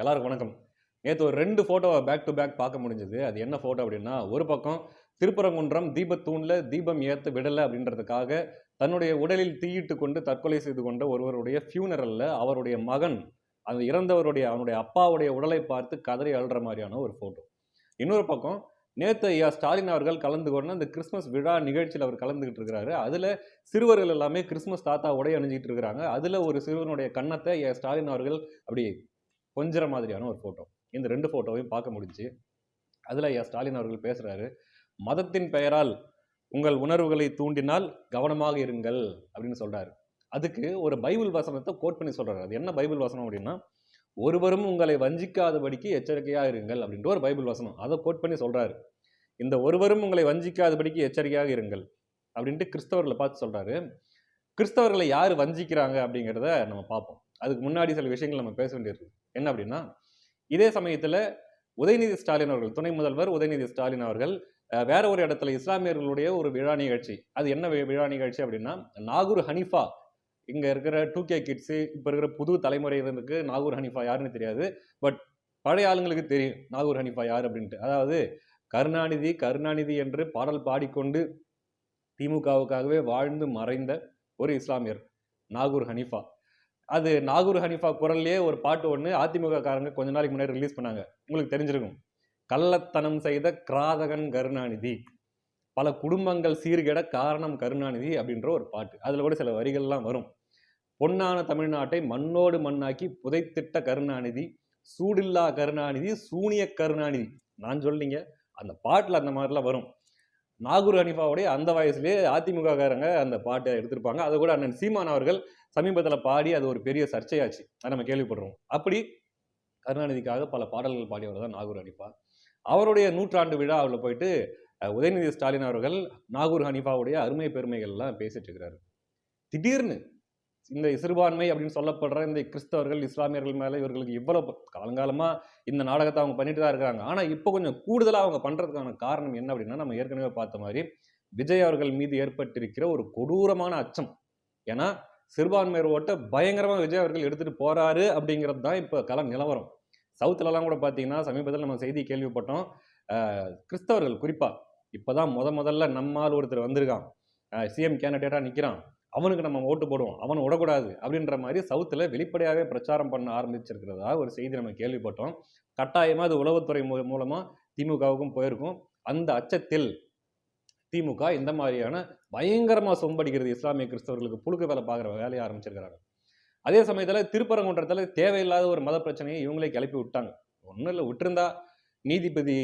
எல்லாருக்கும் வணக்கம். நேற்று ஒரு ரெண்டு ஃபோட்டோவை பேக் டு பேக் பார்க்க முடிஞ்சது. அது என்ன ஃபோட்டோ அப்படின்னா ஒரு பக்கம் திருப்பரங்குன்றம் தீபத்தூணில் தீபம் ஏற்ற விடலை அப்படின்றதுக்காக தன்னுடைய உடலில் தீயிட்டு கொண்டு தற்கொலை செய்து கொண்ட ஒருவருடைய ஃபியூனரலில் அவருடைய மகன் அந்த இறந்தவருடைய அவனுடைய அப்பாவுடைய உடலை பார்த்து கதறி அழுற மாதிரியான ஒரு ஃபோட்டோ இன்னொரு பக்கம் நேற்று ஐயா ஸ்டாலின் அவர்கள் கலந்து கொண்டு அந்த கிறிஸ்மஸ் விழா நிகழ்ச்சியில் அவர் கலந்துக்கிட்டு இருக்கிறாரு. அதில் சிறுவர்கள் எல்லாமே கிறிஸ்மஸ் தாத்தா உடை அணிஞ்சிக்கிட்டு இருக்கிறாங்க. அதில் ஒரு சிறுவனுடைய கன்னத்தை ஐயா ஸ்டாலின் அவர்கள் அப்படி கொஞ்சற மாதிரியான ஒரு ஃபோட்டோ இந்த ரெண்டு ஃபோட்டோவையும் பார்க்க முடிஞ்சு அதில் ஐயா ஸ்டாலின் அவர்கள் பேசுகிறாரு மதத்தின் பெயரால் உங்கள் உணர்வுகளை தூண்டினால் கவனமாக இருங்கள் அப்படின்னு சொல்கிறாரு அதுக்கு ஒரு பைபிள் வசனத்தை கோட் பண்ணி சொல்கிறாரு அது என்ன பைபிள் வசனம் அப்படின்னா ஒருவரும் உங்களை வஞ்சிக்காதபடிக்கு எச்சரிக்கையாக இருங்கள் அப்படின்ற ஒரு பைபிள் வசனம். அதை கோட் பண்ணி சொல்கிறாரு இந்த ஒருவரும் உங்களை வஞ்சிக்காதபடிக்கு எச்சரிக்கையாக இருங்கள் அப்படின்ட்டு கிறிஸ்தவர்களை பார்த்து சொல்கிறாரு கிறிஸ்தவர்களை யார் வஞ்சிக்கிறாங்க அப்படிங்கிறத நம்ம பார்ப்போம். அதுக்கு முன்னாடி சில விஷயங்கள் நம்ம பேச வேண்டியிருக்கு. என்ன அப்படின்னா இதே சமயத்தில் உதயநிதி ஸ்டாலின் அவர்கள் துணை முதல்வர் உதயநிதி ஸ்டாலின் அவர்கள் வேற ஒரு இடத்துல இஸ்லாமியர்களுடைய ஒரு விழா நிகழ்ச்சி. அது என்ன விழா நிகழ்ச்சி அப்படின்னா நாகூர் ஹனிஃபா இங்கே இருக்கிற டூ கே கிட்ஸு இப்போ இருக்கிற புது தலைமுறையினருக்கு நாகூர் ஹனிஃபா யாருன்னு தெரியாது பட் பழைய ஆளுங்களுக்கு தெரியும் நாகூர் ஹனிஃபா யார் அப்படின்ட்டு. அதாவது கருணாநிதி கருணாநிதி என்று பாடல் பாடிக்கொண்டு திமுகவுக்காகவே வாழ்ந்து மறைந்த ஒரு இஸ்லாமியர் நாகூர் ஹனிஃபா. அது நாகூர் ஹனிஃபா குரல்லையே ஒரு பாட்டு ஒன்று அதிமுக காரங்க கொஞ்ச நாளைக்கு முன்னாடி ரிலீஸ் பண்ணாங்க. உங்களுக்கு தெரிஞ்சிருக்கும். கள்ளத்தனம் செய்த கிராதகன் கருணாநிதி. பல குடும்பங்கள் சீர்கெட காரணம் கருணாநிதி அப்படின்ற ஒரு பாட்டு. அதில் கூட சில வரிகள்லாம் வரும். பொன்னான தமிழ்நாட்டை மண்ணோடு மண்ணாக்கி புதைத்திட்ட கருணாநிதி சூடில்லா கருணாநிதி சூனிய கருணாநிதி. நான் சொல்லிங்க அந்த பாட்டில் அந்த மாதிரிலாம் வரும். நாகூர் ஹனிஃபாவுடைய அந்த வயசுலேயே அதிமுககாரங்க அந்த பாட்டை எடுத்திருப்பாங்க. அதை கூட அண்ணன் சீமான் அவர்கள் சமீபத்தில் பாடி அது ஒரு பெரிய சர்ச்சையாச்சு. அதை நம்ம கேள்விப்படுறோம். அப்படி கருணாநிதிக்காக பல பாடல்கள் பாடியவர் தான் நாகூர் ஹனிஃபா. அவருடைய நூற்றாண்டு விழாவில் போயிட்டு உதயநிதி ஸ்டாலின் அவர்கள் நாகூர் ஹனிஃபாவுடைய அருமை பெருமைகள்லாம் பேசிட்டு இருக்கிறாரு. திடீர்னு இந்த சிறுபான்மை அப்படின்னு சொல்லப்படுற இந்த கிறிஸ்தவர்கள் இஸ்லாமியர்கள் மேலே இவர்களுக்கு இவ்வளோ காலங்காலமாக இந்த நாடகத்தை அவங்க பண்ணிட்டு தான் இருக்கிறாங்க. ஆனால் இப்போ கொஞ்சம் கூடுதலாக அவங்க பண்ணுறதுக்கான காரணம் என்ன அப்படின்னா நம்ம ஏற்கனவே பார்த்த மாதிரி விஜய் அவர்கள் மீது ஏற்பட்டிருக்கிற ஒரு கொடூரமான அச்சம். ஏன்னா சிறுபான்மையர் ஓட்டை பயங்கரமாக விஜய் அவர்கள் எடுத்துகிட்டு போகிறாரு அப்படிங்கிறது தான் இப்போ களம் நிலவரம். சவுத்துலலாம் கூட பார்த்தீங்கன்னா சமீபத்தில் நம்ம செய்தி கேள்விப்பட்டோம். கிறிஸ்தவர்கள் குறிப்பாக இப்போ தான் முத முதல்ல நம்மால் ஒருத்தர் வந்திருக்கான். சிஎம் கேண்டிடேட்டாக நிற்கிறான் அவனுக்கு நம்ம ஓட்டு போடுவோம். அவன் விடக்கூடாது அப்படின்ற மாதிரி சவுத்தில் வெளிப்படையாகவே பிரச்சாரம் பண்ண ஆரம்பிச்சிருக்கிறதா ஒரு செய்தி நம்ம கேள்விப்பட்டோம். கட்டாயமாக அது உளவுத்துறை மூ மூலமாக திமுகவுக்கும் போயிருக்கும். அந்த அச்சத்தில் திமுக இந்த மாதிரியான பயங்கரமாக சொம்படிக்கிறது இஸ்லாமிய கிறிஸ்தவர்களுக்கு புழுக்க வேலை பார்க்குற வேலையை ஆரம்பிச்சிருக்கிறாங்க. அதே சமயத்தில் திருப்பரங்குன்றத்தில் தேவையில்லாத ஒரு மத பிரச்சனையை இவங்களே கிளப்பி விட்டாங்க. ஒன்றும் இல்லை விட்டுருந்தா நீதிபதி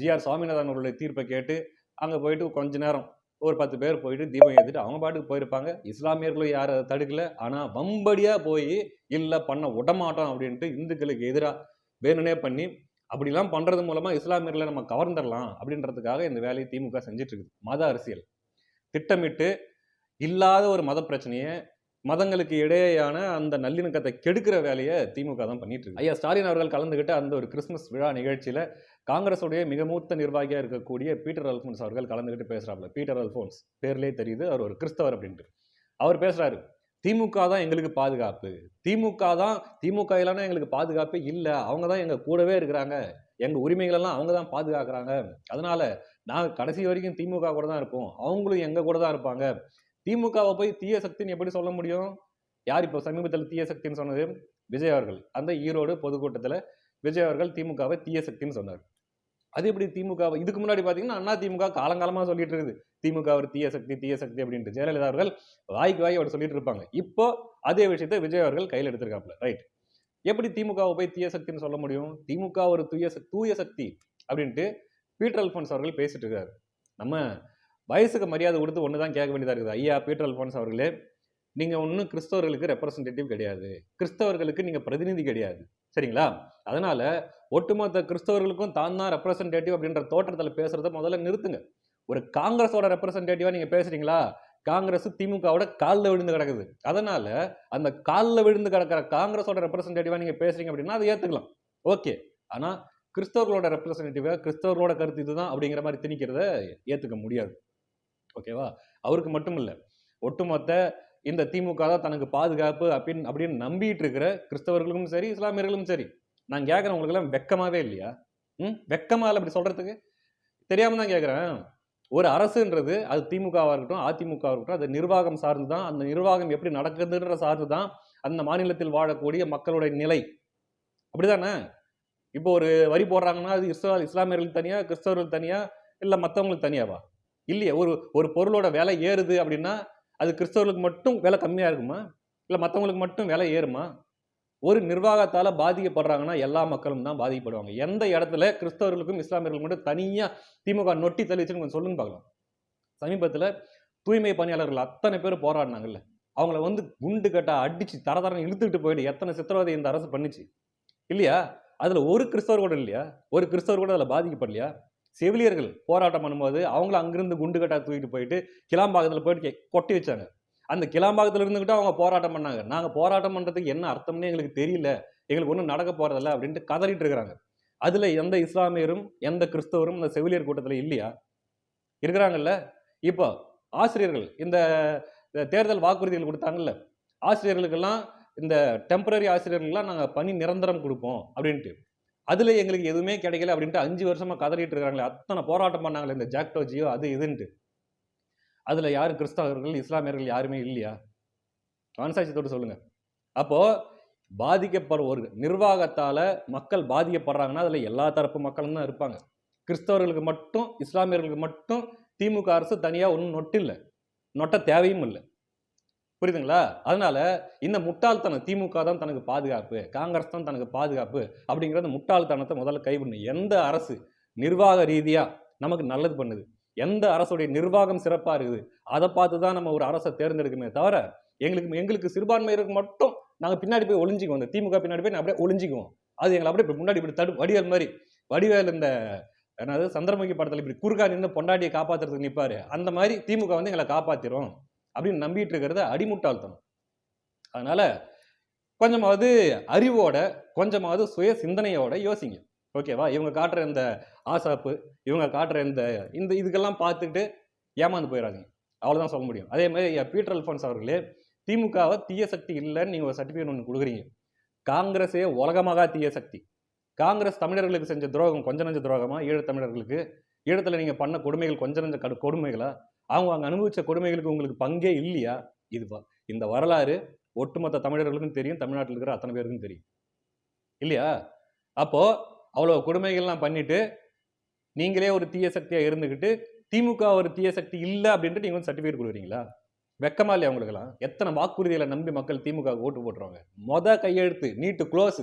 ஜிஆர் சுவாமிநாதன் அவர்களுடைய தீர்ப்பை கேட்டு அங்கே போயிட்டு கொஞ்ச நேரம் ஒரு பத்து பேர் போயிட்டு தீபம் ஏற்றிட்டு அவங்க பாட்டுக்கு போயிருப்பாங்க. இஸ்லாமியர்களும் யாரும் அதை தடுக்கல. ஆனால் வம்படியாக போய் இல்லை பண்ண விடமாட்டோம் அப்படின்ட்டு இந்துக்களுக்கு எதிராக வேணுனே பண்ணி அப்படிலாம் பண்ணுறது மூலமாக இஸ்லாமியர்களை நம்ம கவர்ந்துடலாம் அப்படின்றதுக்காக இந்த வேலையை திமுக செஞ்சுட்டு இருக்குது மத அரசியல். திட்டமிட்டு இல்லாத ஒரு மத பிரச்சனையை மதங்களுக்கு இடையேயான அந்த நல்லிணக்கத்தை கெடுக்கிற வேலையை திமுக தான் பண்ணிட்டு இருக்கு ஐயா ஸ்டாலின் அவர்கள் கலந்துகிட்ட அந்த ஒரு கிறிஸ்மஸ் விழா நிகழ்ச்சியில் காங்கிரஸுடைய மிக மூத்த நிர்வாகியாக இருக்கக்கூடிய பீட்டர் அல்ஃபோன்ஸ் அவர்கள் கலந்துக்கிட்டு பேசுறாப்புல. பீட்டர் அல்ஃபோன்ஸ் பேர்லேயே தெரியுது. அவர் ஒரு கிறிஸ்தவர் அப்படின்ட்டு. அவர் பேசுகிறாரு திமுக தான் எங்களுக்கு பாதுகாப்பு. திமுக தான் திமுக இல்லைன்னா எங்களுக்கு பாதுகாப்பு இல்லை. அவங்க தான் எங்கள் கூடவே இருக்கிறாங்க. எங்கள் உரிமைகளெல்லாம் அவங்க தான் பாதுகாக்கிறாங்க. அதனால் நாங்கள் கடைசி வரைக்கும் திமுக கூட தான் இருப்போம். அவங்களும் எங்கள் கூட தான் இருப்பாங்க. திமுகவை போய் தீய சக்தின்னு எப்படி சொல்ல முடியும்? யார் இப்போ சமீபத்தில் தீய சக்தின்னு சொன்னது? விஜய் அவர்கள். அந்த ஈரோடு பொதுக்கூட்டத்தில் விஜய் அவர்கள் திமுகவை தீய சக்தின்னு சொன்னார். அது எப்படி திமுக இதுக்கு முன்னாடி பார்த்தீங்கன்னா அண்ணா திமுக காலங்காலமாக சொல்லிட்டு இருக்குது. திமுக ஒரு தீய சக்தி தீய சக்தி அப்படின்ட்டு. ஜெயலலிதா அவர்கள் வாய்க்கு வாய் அவர் சொல்லிட்டு இருப்பாங்க. இப்போ அதே விஷயத்தை விஜய் அவர்கள் கையில் எடுத்திருக்காப்ல ரைட் எப்படி திமுகவை போய் தீய சக்தின்னு சொல்ல முடியும்? திமுக ஒரு தூய தூய சக்தி அப்படின்ட்டு பீட்டர் அல்ஃபோன்ஸ் அவர்கள் பேசிட்டு இருக்காரு. நம்ம வயசுக்கு மரியாதை கொடுத்து ஒன்று தான் கேட்க வேண்டியதாக இருக்குது. ஐயா பீட்டர் அல்ஃபோன்ஸ் அவர்களே நீங்கள் ஒன்றும் கிறிஸ்தவர்களுக்கு ரெப்ரசன்டேட்டிவ் கிடையாது. கிறிஸ்தவர்களுக்கு நீங்கள் பிரதிநிதி கிடையாது. சரிங்களா? அதனால் ஒட்டுமொத்த கிறிஸ்தவர்களுக்கும் தான் தான் ரெப்ரசன்டேட்டிவ் அப்படின்ற தோற்றத்தில் பேசுகிறத முதல்ல நிறுத்துங்க. ஒரு காங்கிரஸோட ரெப்ரசன்டேட்டிவாக நீங்கள் பேசுகிறீங்களா காங்கிரஸ் திமுகவோட காலில் விழுந்து கிடக்குது. அதனால் அந்த காலில் விழுந்து கிடக்கிற காங்கிரஸோட ரெப்ரசன்டேட்டிவாக நீங்கள் பேசுகிறீங்க அப்படின்னா அதை ஏற்றுக்கலாம் ஓகே. ஆனால் கிறிஸ்தவர்களோட ரெப்ரசன்டேட்டிவாக கிறிஸ்தவர்களோட கருத்து இதுதான் அப்படிங்கிற மாதிரி திணிக்கிறத ஏற்றுக்க முடியாது. ஓகேவா? அவருக்கு மட்டும் இல்லை. ஒட்டுமொத்த இந்த திமுக தான் தனக்கு பாதுகாப்பு அப்படின்னு அப்படின்னு நம்பிட்டு இருக்கிற கிறிஸ்தவர்களுக்கும் சரி இஸ்லாமியர்களும் சரி. நான் கேட்குறேன் உங்களுக்கு எல்லாம் வெக்கமாவே இல்லையா? ம்? வெக்கமா இல்லை அப்படி சொல்கிறதுக்கு தெரியாமல் தான் கேட்குறேன் ஒரு அரசுன்றது அது திமுகவாக இருக்கட்டும் அதிமுகவாக இருக்கட்டும் அது நிர்வாகம் சார்ந்து தான் அந்த நிர்வாகம் எப்படி நடக்குதுன்ற சார்ந்து தான் அந்த மாநிலத்தில் வாழக்கூடிய மக்களுடைய நிலை. அப்படிதானே? இப்போ ஒரு வரி போடுறாங்கன்னா அது இஸ்லா இஸ்லாமியர்களுக்கு தனியாக கிறிஸ்தவர்களுக்கு தனியாக இல்லை மற்றவங்களுக்கு தனியாவா? இல்லையே ஒரு ஒரு பொருளோட விலை ஏறுது அப்படின்னா அது கிறிஸ்தவர்களுக்கு மட்டும் விலை கம்மியாக இருக்குமா? இல்லை மற்றவங்களுக்கு மட்டும் விலை ஏறுமா? ஒரு நிர்வாகத்தால் பாதிக்கப்படுறாங்கன்னா எல்லா மக்களும் தான் பாதிக்கப்படுவாங்க. எந்த இடத்துல கிறிஸ்தவர்களுக்கும் இஸ்லாமியர்களுக்கும் மட்டும் தனியாக திமுக நொட்டி தள்ளி வச்சுன்னு கொஞ்சம் சொல்லுங்க பார்க்கலாம். சமீபத்தில் தூய்மை பணியாளர்கள் அத்தனை பேர் போராடினாங்கல்ல. அவங்கள வந்து குண்டு கட்டா அடிச்சு தர தரம் இழுத்துக்கிட்டு போயிட்டு எத்தனை சித்திரவதை இந்த அரசு பண்ணிச்சு? இல்லையா? அதில் ஒரு கிறிஸ்தவர் கூட இல்லையா? ஒரு கிறிஸ்தவர் கூட அதில் பாதிக்கப்படலையா? செவிலியர்கள் போராட்டம் பண்ணும்போது அவங்கள அங்கிருந்து குண்டு கட்டா தூக்கிட்டு போயிட்டு கிளாம்பாக்கத்தில் போயிட்டு கொட்டி வச்சாங்க. அந்த கிளாம்பாக்கத்தில் இருந்துக்கிட்டு அவங்க போராட்டம் பண்ணாங்க. நாங்கள் போராட்டம் பண்ணுறதுக்கு என்ன அர்த்தம்னு எங்களுக்கு தெரியல. எங்களுக்கு ஒன்றும் நடக்க போகிறதில்ல அப்படின்ட்டு கதறிட்டு இருக்கிறாங்க. அதில் எந்த இஸ்லாமியரும் எந்த கிறிஸ்தவரும் இந்த செவிலியர் கூட்டத்தில் இல்லையா? இருக்கிறாங்கல்ல? இப்போ ஆசிரியர்கள் இந்த தேர்தல் வாக்குறுதிகள் கொடுத்தாங்கல்ல? ஆசிரியர்களுக்கெல்லாம் இந்த டெம்பரரி ஆசிரியர்கள்லாம் நாங்கள் பணி நிரந்தரம் கொடுப்போம் அப்படின்ட்டு. அதில் எங்களுக்கு எதுவுமே கிடைக்கல அப்படின்ட்டு அஞ்சு வருஷமாக கதறிட்டு இருக்காங்களே அத்தனை போராட்டம் பண்ணாங்களே இந்த ஜாக்டோ ஜியோ அது இதுன்ட்டு. அதில் யாரும் கிறிஸ்தவர்கள் இஸ்லாமியர்கள் யாருமே இல்லையா? மனசாட்சியத்தோடு சொல்லுங்கள் அப்போது பாதிக்கப்படுற ஒரு நிர்வாகத்தால் மக்கள் பாதிக்கப்படுறாங்கன்னா அதில் எல்லா தரப்பு மக்களும் தான் இருப்பாங்க. கிறிஸ்தவர்களுக்கு மட்டும் இஸ்லாமியர்களுக்கு மட்டும் திமுக அரசு தனியாக ஒன்றும் நொட்டில்லை. நொட்ட தேவையும் இல்லை. புரியுதுங்களா? அதனால இந்த முட்டாள்தனம் திமுக தான் தனக்கு பாதுகாப்பு காங்கிரஸ் தான் தனக்கு பாதுகாப்பு அப்படிங்கிறத முட்டாள்தனத்தை முதல்ல கைவிடணும் எந்த அரசு நிர்வாக ரீதியாக நமக்கு நல்லது பண்ணுது? எந்த அரசுடைய நிர்வாகம் சிறப்பாக இருக்குது? அதை பார்த்து தான் நம்ம ஒரு அரசை தேர்ந்தெடுக்கணுமே தவிர எங்களுக்கு எங்களுக்கு சிறுபான்மையினருக்கு மட்டும் நாங்கள் பின்னாடி போய் ஒளிஞ்சிக்குவோம். இந்த திமுக பின்னாடி போய் அப்படியே ஒளிஞ்சிக்குவோம். அது எங்களை அப்படியே இப்படி முன்னாடி இப்படி தடு வடிவேல் மாதிரி வடிவேல் இந்த என்னது சந்திரமுகி படத்தில் இப்படி குறுக்கா நின்று பொண்டாட்டியை காப்பாத்துறதுக்கு நிற்பாரு அந்த மாதிரி திமுக வந்து எங்களை காப்பாற்றிடும் அப்படின்னு நம்பிட்டு இருக்கிறது அடிமுட்டாள்தனம். அதனால கொஞ்சமாவது அறிவோட கொஞ்சமாவது சுய சிந்தனையோட யோசிங்க. ஓகேவா இவங்க காட்டுற இந்த ஆசாப்பு இவங்க காட்டுற இந்த இந்த இதுக்கெல்லாம் பார்த்துட்டு ஏமாந்து போயிடாதீங்க அவ்வளோதான் சொல்ல முடியும். அதே மாதிரி பீட்டர் அல்ஃபான்ஸ் அவர்களே திமுகவை தீய சக்தி இல்லைன்னு நீங்கள் ஒரு சர்டிஃபிகேட் ஒன்று கொடுக்குறீங்க. காங்கிரஸே உலகமாக தீய சக்தி. காங்கிரஸ் தமிழர்களுக்கு செஞ்ச துரோகம் கொஞ்ச நஞ்ச துரோகமாக ஈழத்தமிழர்களுக்கு ஈழத்தில் நீங்கள் பண்ண கொடுமைகள் கொஞ்ச நஞ்ச கடு கொடுமைகளா? அவங்க அங்கே அனுபவித்த கொடுமைகளுக்கு உங்களுக்கு பங்கே இல்லையா? இது இந்த வரலாறு ஒட்டுமொத்த தமிழர்களுக்கும் தெரியும் தமிழ்நாட்டில் இருக்கிற அத்தனை பேருக்கும் தெரியும். இல்லையா? அப்போது அவ்வளோ கொடுமைகள்லாம் பண்ணிட்டு நீங்களே ஒரு தீய சக்தியாக இருந்துக்கிட்டு திமுக ஒரு தீய சக்தி இல்லை அப்படின்ட்டு நீங்கள் வந்து சர்டிஃபிகேட் கொடுக்குறீங்களா? வெக்கமா இல்லையா அவங்களுக்கெல்லாம் எத்தனை வாக்குறுதிகளை நம்பி மக்கள் திமுக ஓட்டு போட்டுருவாங்க மொத கையெழுத்து நீட்டு க்ளோஸ்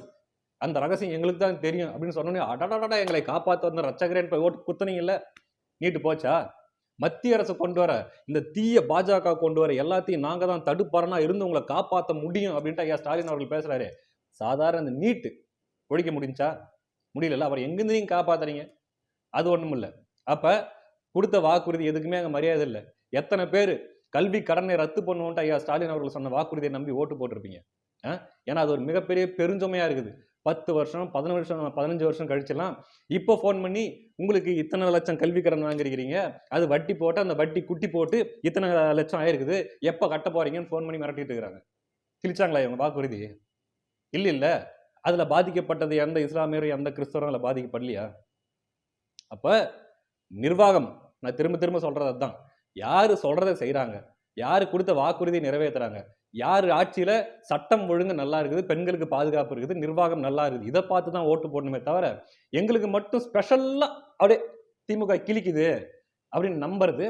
அந்த ரகசியம் எங்களுக்கு தான் தெரியும் அப்படின்னு சொன்னோன்னே அடடடா எங்களை காப்பாற்ற வந்த ரச்சகரேன் போய் ஓட்டு குத்துனீங்கல்ல? நீட்டு போச்சா? மத்திய அரசு கொண்டு வர இந்த தீய பாஜக கொண்டு வர எல்லாத்தையும் நாங்கள் தான் தடுப்பாரனா இருந்து உங்களை காப்பாற்ற முடியும் அப்படின்ட்டு ஐயா ஸ்டாலின் அவர்கள் பேசுகிறாரு சாதாரண இந்த நீட்டு ஒழிக்க முடிஞ்சா? முடியல அவர் எங்கேருந்தையும் நீங்க காப்பாத்துறீங்க. அது ஒன்றும் இல்லை. அப்போ கொடுத்த வாக்குறுதி எதுக்குமே அங்கே மரியாதை இல்லை. எத்தனை பேர் கல்வி கடனை ரத்து பண்ணுவோன்ட்டு ஐயா ஸ்டாலின் அவர்கள் சொன்ன வாக்குறுதியை நம்பி ஓட்டு போட்டிருப்பீங்க. ஆ? ஏன்னா அது ஒரு மிகப்பெரிய பெருஞ்சொமையாக இருக்குது. பத்து வருஷம் பதினஞ்சு வருஷம் பதினஞ்சு வருஷம் கழிச்செல்லாம் இப்போ ஃபோன் பண்ணி உங்களுக்கு இத்தனை லட்சம் கல்வி கடன் வாங்கிருக்கிறீங்க அது வட்டி போட்டு அந்த வட்டி குட்டி போட்டு இத்தனை லட்சம் ஆயிருக்குது. எப்போ கட்ட போறீங்கன்னு ஃபோன் பண்ணி மிரட்டிட்டு இருக்கிறாங்க. கிழிச்சாங்களா இவங்க? வாக்குறுதி இல்லை இல்லை. அதில் பாதிக்கப்பட்டது எந்த இஸ்லாமியரும் எந்த கிறிஸ்தவரும் அதில் பாதிக்கப்படலையா? அப்போ நிர்வாகம் நான் திரும்ப திரும்ப சொல்கிறது அதுதான். யார் சொல்கிறத செய்கிறாங்க யாரு கொடுத்த வாக்குறுதியை நிறைவேற்றுறாங்க யார் ஆட்சியில் சட்டம் ஒழுங்கு நல்லா இருக்குது பெண்களுக்கு பாதுகாப்பு இருக்குது நிர்வாகம் நல்லா இருக்குது இதை பார்த்து தான் ஓட்டு போடணுமே தவிர எங்களுக்கு மட்டும் ஸ்பெஷல்லாக அப்படியே திமுக கிழிக்குது அப்படின்னு நம்புறது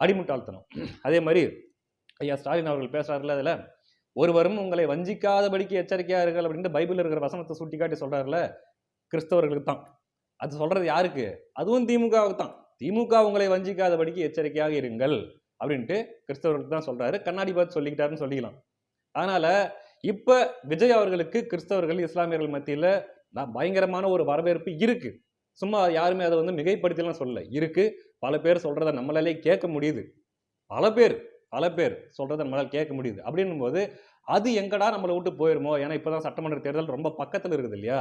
அடிமுட்டாள்தனம். அதே மாதிரி ஐயா ஸ்டாலின் அவர்கள் பேசுகிறாருல அதில் ஒருவரும் உங்களை வஞ்சிக்காதபடிக்கு எச்சரிக்கையாக இருங்கள் அப்படின்ட்டு பைபிள் இருக்கிற வசனத்தை சுட்டி காட்டி சொல்கிறாருல கிறிஸ்தவர்களுக்கு தான். அது சொல்கிறது யாருக்கு? அதுவும் திமுகவுக்கு தான். திமுக உங்களை வஞ்சிக்காதபடிக்கு எச்சரிக்கையாக இருங்கள். அப்படின்ட்டு கிறிஸ்தவர்களுக்கு தான் சொல்கிறாரு கண்ணாடி பார்த்து சொல்லிக்கிட்டாருன்னு சொல்லிக்கலாம். அதனால் இப்போ விஜய் அவர்களுக்கு கிறிஸ்தவர்கள் இஸ்லாமியர்கள் மத்தியில் நான் பயங்கரமான ஒரு வரவேற்பு இருக்குது சும்மா யாருமே அதை வந்து மிகைப்படுத்தலாம் சொல்லல. இருக்குது பல பேர் சொல்கிறத நம்மளாலே கேட்க முடியுது. பல பேர் பல பேர் சொல்கிறத நம்மளால் கேட்க முடியுது. அப்படின்னும் போது அது எங்கடா நம்மளை விட்டு போயிருமோ? ஏன்னா இப்பதான் சட்டமன்ற தேர்தல் ரொம்ப பக்கத்தில் இருக்குது இல்லையா?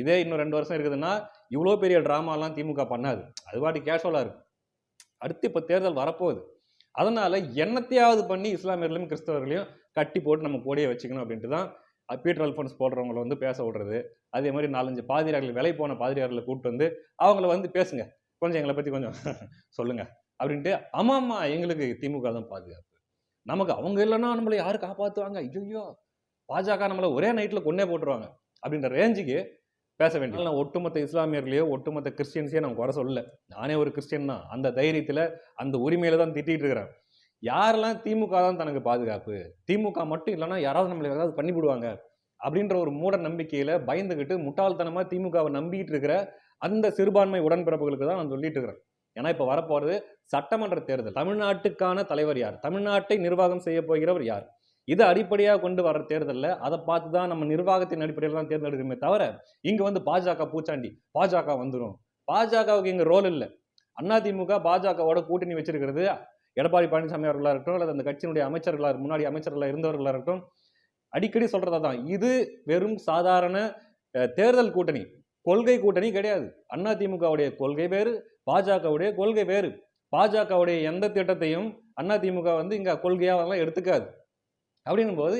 இதே இன்னும் ரெண்டு வருஷம் இருக்குதுன்னா இவ்வளோ பெரிய ட்ராமாலாம் திமுக பண்ணாது. அது பாட்டி கேஷுவலாக இருக்கும் அடுத்து இப்போ தேர்தல் வரப்போகுது. அதனால் என்னத்தையாவது பண்ணி இஸ்லாமியர்களையும் கிறிஸ்தவர்களையும் கட்டி போட்டு நம்ம கோடியை வச்சுக்கணும் அப்படின்ட்டு தான் பீட்டர் அல்ஃபோன்ஸ் போடுறவங்கள வந்து பேச விடுறது. அதே மாதிரி நாலஞ்சு பாதிரியார்கள் விலை போன பாதிரியார்களை கூப்பிட்டு வந்து அவங்கள வந்து பேசுங்க. கொஞ்சம் எங்களை பற்றி கொஞ்சம் சொல்லுங்க. அப்படின்ட்டு ஆமாம் ஆமா எங்களுக்கு திமுக தான் பாதுகாப்பு. நமக்கு அவங்க இல்லைன்னா நம்மளை யார் காப்பாற்றுவாங்க ஐயோ பாஜக நம்மளை ஒரே நைட்டில் கொன்னே போட்டுருவாங்க. அப்படின்ற ரேஞ்சுக்கு பேச வேண்டிய நான் ஒட்டுமொத்த இஸ்லாமியர்களையோ ஒட்டுமொத்த கிறிஸ்டியன்ஸையோ நான் குறை சொல்லல. நானே ஒரு கிறிஸ்டியன் தான். அந்த தைரியத்தில் அந்த உரிமையில தான் திட்டிட்டு இருக்கிறேன். யாரெல்லாம் திமுக தான் தனக்கு பாதுகாப்பு? திமுக மட்டும் இல்லைன்னா யாராவது நம்மளை ஏதாவது பண்ணிவிடுவாங்க அப்படின்ற ஒரு மூட நம்பிக்கையில் பயந்துகிட்டு முட்டாள்தனமாக திமுகவை நம்பிக்கிட்டு இருக்கிற அந்த சிறுபான்மை உடன்பிறப்புகளுக்கு தான் நான் சொல்லிட்டு இருக்கிறேன். ஏன்னா இப்போ வரப்போகிறது சட்டமன்ற தேர்தல். தமிழ்நாட்டுக்கான தலைவர் யார்? தமிழ்நாட்டை நிர்வாகம் செய்ய போகிறவர் யார்? இதை அடிப்படையாக கொண்டு வர தேர்தலில் அதை பார்த்து தான் நம்ம நிர்வாகத்தின் அடிப்படையில் தான் தேர்ந்தெடுக்கணுமே தவிர இங்கே வந்து பாஜக பூச்சாண்டி பாஜக வந்துடும் பாஜகவுக்கு இங்கே ரோல் இல்லை. அதிமுக பாஜகவோட கூட்டணி வச்சிருக்கிறது எடப்பாடி பழனிசாமி அவர்களாக இருக்கட்டும் அல்லது அந்த கட்சியினுடைய அமைச்சர்களாக முன்னாடி அமைச்சர்களாக இருந்தவர்களாக இருக்கட்டும் அடிக்கடி சொல்கிறதா தான் இது வெறும் சாதாரண தேர்தல் கூட்டணி கொள்கை கூட்டணி கிடையாது. அதிமுகவுடைய கொள்கை வேறு பாஜகவுடைய கொள்கை வேறு. பாஜகவுடைய எந்த திட்டத்தையும் அதிமுக வந்து இங்கே கொள்கையாக எடுத்துக்காது. அப்படின்னும் போது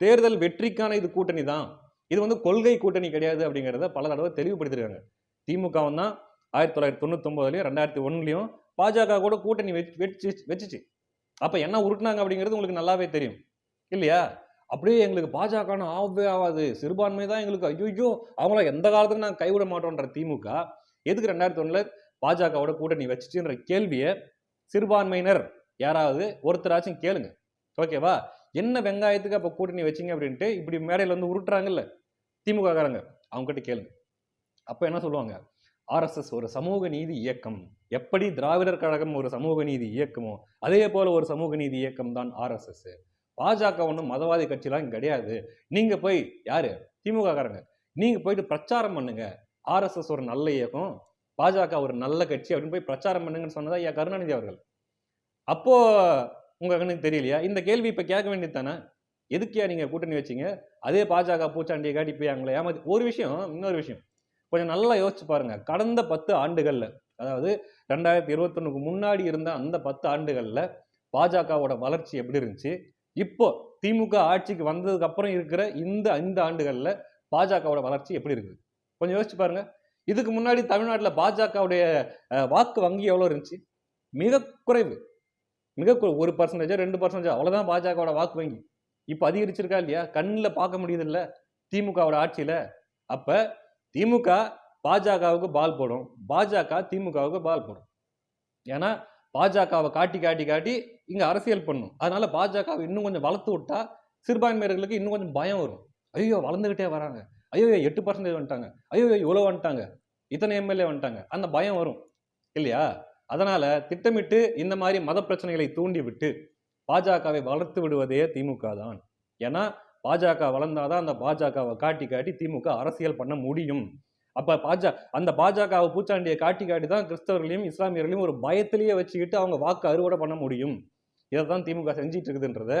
தேர்தல் வெற்றிக்கான இது கூட்டணி தான். இது வந்து கொள்கை கூட்டணி கிடையாது அப்படிங்கிறத பல தடவை தெளிவுபடுத்திருக்காங்க. திமுகவும் தான் ஆயிரத்தி தொள்ளாயிரத்தி தொண்ணூத்தொம்பதுலையும் ரெண்டாயிரத்தி ஒன்றுலையும் பாஜக கூட கூட்டணி வச்சு வச்சு வச்சுச்சு. அப்போ என்ன உருட்டுனாங்க அப்படிங்கிறது உங்களுக்கு நல்லாவே தெரியும். இல்லையா? அப்படியே எங்களுக்கு பாஜகன்னு ஆகவே ஆகாது. சிறுபான்மை தான் எங்களுக்கு ஐயோ அவங்கள எந்த காலத்துக்கு நாங்கள் கைவிட மாட்டோன்ற திமுக எதுக்கு ரெண்டாயிரத்தி ஒன்றில் பாஜகவோட கூட்டணி வச்சுச்சுன்ற கேள்வியை சிறுபான்மையினர் யாராவது ஒருத்தராச்சும் கேளுங்க. ஓகேவா? என்ன வெங்காயத்துக்கு அப்போ கூட்டணி வச்சீங்க அப்படின்ட்டு இப்படி மேடையில் வந்து உருட்டுறாங்கல்ல திமுக காரங்க அவங்க கேளுங்க. அப்போ என்ன சொல்லுவாங்க? ஆர்எஸ்எஸ் ஒரு சமூக நீதி இயக்கம். எப்படி திராவிடர் கழகம் ஒரு சமூக நீதி இயக்கமோ அதே போல ஒரு சமூக நீதி இயக்கம் தான் ஆர்எஸ்எஸ் பாஜக ஒன்றும் மதவாதி கட்சிலாம் கிடையாது. நீங்க போய் யாரு? திமுக காரங்க நீங்க போயிட்டு பிரச்சாரம் பண்ணுங்க. ஆர்எஸ்எஸ் ஒரு நல்ல இயக்கம் பாஜக ஒரு நல்ல கட்சி அப்படின்னு போய் பிரச்சாரம் பண்ணுங்கன்னு சொன்னதா ஐயா கருணாநிதி அவர்கள். அப்போ உங்கள் கண்ணுக்கு தெரியலையா? இந்த கேள்வி இப்போ கேட்க வேண்டியது தானே எதுக்கியா நீங்கள் கூட்டணி வச்சீங்க? அதே பாஜக பூச்சாண்டியை காட்டி போய் அவங்கள ஏமாத்தி ஒரு விஷயம் இன்னொரு விஷயம். கொஞ்சம் நல்லா யோசிச்சு பாருங்கள் கடந்த பத்து ஆண்டுகளில் அதாவது ரெண்டாயிரத்தி இருபத்தொன்னுக்கு முன்னாடி இருந்த அந்த பத்து ஆண்டுகளில் பாஜகவோட வளர்ச்சி எப்படி இருந்துச்சு? இப்போ திமுக ஆட்சிக்கு வந்ததுக்கு அப்புறம் இருக்கிற இந்த ஐந்து ஆண்டுகளில் பாஜகவோட வளர்ச்சி எப்படி இருக்குது? கொஞ்சம் யோசிச்சு பாருங்க. இதுக்கு முன்னாடி தமிழ்நாட்டில் பாஜகவுடைய வாக்கு வங்கி எவ்வளோ இருந்துச்சு? மிக குறைவு. மிக ஒரு பர்சன்டேஜோ ரெண்டு பர்சன்டேஜ் அவ்வளோதான் பாஜகவோட வாக்கு வங்கி. இப்போ அதிகரிச்சிருக்கா இல்லையா? கண்ணில் பார்க்க முடியுதில்ல திமுகவோட ஆட்சியில். அப்போ திமுக பாஜகவுக்கு பால் போடும். பாஜக திமுகவுக்கு பால் போடும். ஏன்னா பாஜகவை காட்டி காட்டி காட்டி இங்கே அரசியல் பண்ணும். அதனால பாஜகவை இன்னும் கொஞ்சம் வளர்த்து விட்டா சிறுபான்மையர்களுக்கு இன்னும் கொஞ்சம் பயம் வரும். ஐயோ வளர்ந்துக்கிட்டே வராங்க. ஐயோ எட்டு பர்சன்டேஜ் வந்துட்டாங்க? ஐயோ இவ்வளோ வந்துட்டாங்க? இத்தனை எம்எல்ஏ வந்துட்டாங்க? அந்த பயம் வரும். இல்லையா? அதனால் திட்டமிட்டு இந்த மாதிரி மத பிரச்சனைகளை தூண்டிவிட்டு பாஜகவை வளர்த்து விடுவதே திமுக தான். ஏன்னா பாஜக வளர்ந்தாதான் அந்த பாஜகவை காட்டி காட்டி திமுக அரசியல் பண்ண முடியும். அப்போ பாஜ அந்த பாஜகவை பூச்சாண்டியை காட்டி காட்டி தான் கிறிஸ்தவர்களையும் இஸ்லாமியர்களையும் ஒரு பயத்திலேயே வச்சுக்கிட்டு அவங்க வாக்கு அறுவடை பண்ண முடியும். இதை தான் திமுக செஞ்சிட்டு இருக்குதுன்றத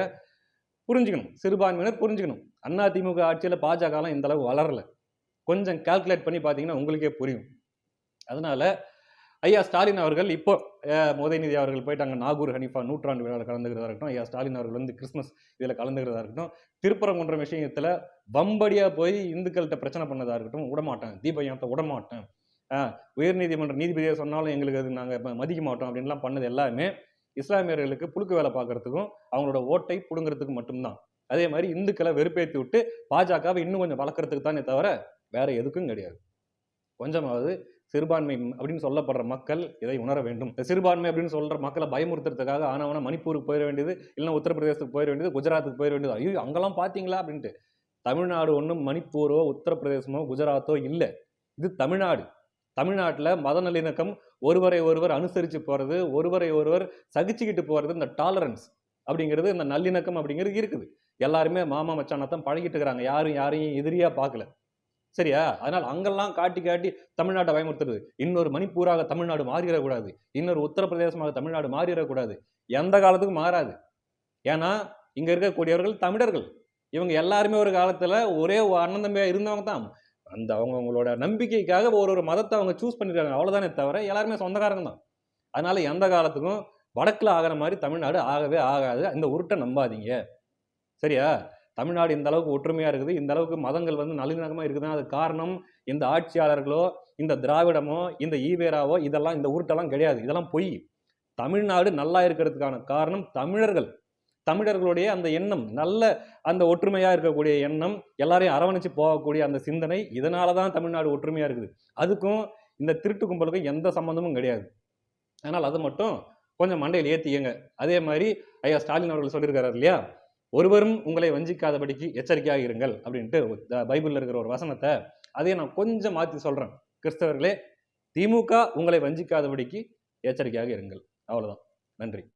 புரிஞ்சுக்கணும். சிறுபான்மையினர் புரிஞ்சுக்கணும். அண்ணா திமுக ஆட்சியில் பாஜகலாம் இந்த அளவு வளரல. கொஞ்சம் கால்குலேட் பண்ணி பார்த்தீங்கன்னா உங்களுக்கே புரியும். அதனால ஐயா ஸ்டாலின் அவர்கள் இப்போ மோதைநிதி அவர்கள் போயிட்டாங்க. நாகூர் ஹனிஃபா நூற்றாண்டு விழாவில் கலந்துக்கிறதா இருக்கட்டும் ஐயா ஸ்டாலின் அவர்கள் வந்து கிறிஸ்மஸ் இதில் கலந்துக்கிறதா இருக்கட்டும் திருப்பரங்குன்ற விஷயத்தில் வம்படியாக போய் இந்துக்கள்கிட்ட பிரச்சனை பண்ணதாக இருக்கட்டும் விடமாட்டேன். தீபயானத்தை விடமாட்டேன். ஆஹ் உயர்நீதிமன்ற நீதிபதியை சொன்னாலும் எங்களுக்கு அது நாங்கள் மதிக்க மாட்டோம் அப்படின்லாம் பண்ணது எல்லாமே இஸ்லாமியர்களுக்கு புழுக்கு வேலை பார்க்கறதுக்கும் அவங்களோட ஓட்டை புடுங்கிறதுக்கு மட்டும்தான். அதே மாதிரி இந்துக்களை வெறுப்பேற்றி விட்டு பாஜகவை இன்னும் கொஞ்சம் வளர்க்குறதுக்கு தானே தவிர வேற எதுக்கும் கிடையாது. கொஞ்சமாவது சிறுபான்மை அப்படின்னு சொல்லப்படுற மக்கள் இதை உணர வேண்டும். இந்த சிறுபான்மை அப்படின்னு சொல்ற மக்களை பயமுறுத்துறதுக்காக ஆனவனா மணிப்பூருக்கு போயிட வேண்டியது இல்லைன்னா உத்தரப்பிரதேசத்துக்கு போயிட வேண்டியது குஜராத்துக்கு போயிட வேண்டியது. ஐயோ அங்கெல்லாம் பார்த்தீங்களா அப்படின்ட்டு. தமிழ்நாடு ஒன்றும் மணிப்பூரோ உத்தரப்பிரதேசமோ குஜராத்தோ இல்லை. இது தமிழ்நாடு. தமிழ்நாட்டில் மத நல்லிணக்கம் ஒருவரை ஒருவர் அனுசரித்து போகிறது ஒருவரை ஒருவர் சகிச்சுக்கிட்டு போகிறது இந்த டாலரன்ஸ் அப்படிங்கிறது இந்த நல்லிணக்கம் அப்படிங்கிறது இருக்குது. எல்லாருமே மாமா மச்சானத்தான் பழகிட்டு இருக்கிறாங்க. யாரும் யாரையும் எதிரியாக பார்க்கல. சரியா? அதனால் அங்கெல்லாம் காட்டி காட்டி தமிழ்நாட்டை பயமுறுத்துறது. இன்னொரு மணிப்பூராக தமிழ்நாடு மாறிடக்கூடாது. இன்னொரு உத்தரப்பிரதேசமாக தமிழ்நாடு மாறிடக்கூடாது. எந்த காலத்துக்கும் மாறாது. ஏன்னா இங்கே இருக்கக்கூடியவர்கள் தமிழர்கள். இவங்க எல்லாருமே ஒரு காலத்தில் ஒரே ஒரு அண்ணன் இருந்தவங்க தான். அந்த அவங்கவுங்களோட நம்பிக்கைக்காக ஒரு ஒரு மதத்தை அவங்க சூஸ் பண்ணிருக்காங்க. அவ்வளோதானே தவிர எல்லாருமே சொந்தக்காரங்க தான். அதனால எந்த காலத்துக்கும் வடக்கில் ஆகிற மாதிரி தமிழ்நாடு ஆகவே ஆகாது. இந்த உருட்டை நம்பாதீங்க. சரியா? தமிழ்நாடு இந்த அளவுக்கு ஒற்றுமையாக இருக்குது. இந்த அளவுக்கு மதங்கள் வந்து நல்லிணக்கமா இருக்குதுன்னா அது காரணம் இந்த ஆட்சியாளர்களோ இந்த திராவிடமோ இந்த ஈவேராவோ இதெல்லாம் இந்த உருட்டெல்லாம் கிடையாது. இதெல்லாம் பொய். தமிழ்நாடு நல்லா இருக்கிறதுக்கான காரணம் தமிழர்கள். தமிழர்களுடைய அந்த எண்ணம் நல்ல அந்த ஒற்றுமையாக இருக்கக்கூடிய எண்ணம் எல்லாரையும் அரவணைச்சு போகக்கூடிய அந்த சிந்தனை இதனால தான் தமிழ்நாடு ஒற்றுமையாக இருக்குது. அதுக்கும் இந்த திருட்டு கும்பலுக்கும் எந்த சம்மந்தமும் கிடையாது. ஆனால் அது மட்டும் கொஞ்சம் மண்டையில் ஏற்றிக்கங்க அதே மாதிரி ஐயா ஸ்டாலின் அவர்கள் சொல்லியிருக்காரு இல்லையா? ஒருவரும் உங்களை வஞ்சிக்காதபடிக்கு எச்சரிக்கையாக இருங்கள் அப்படின்ட்டு பைபிளில் இருக்கிற ஒரு வசனத்தை அதையே நான் கொஞ்சம் மாற்றி சொல்கிறேன் கிறிஸ்தவர்களே திமுக உங்களை வஞ்சிக்காதபடிக்கு எச்சரிக்கையாக இருங்கள். அவ்வளோதான் நன்றி.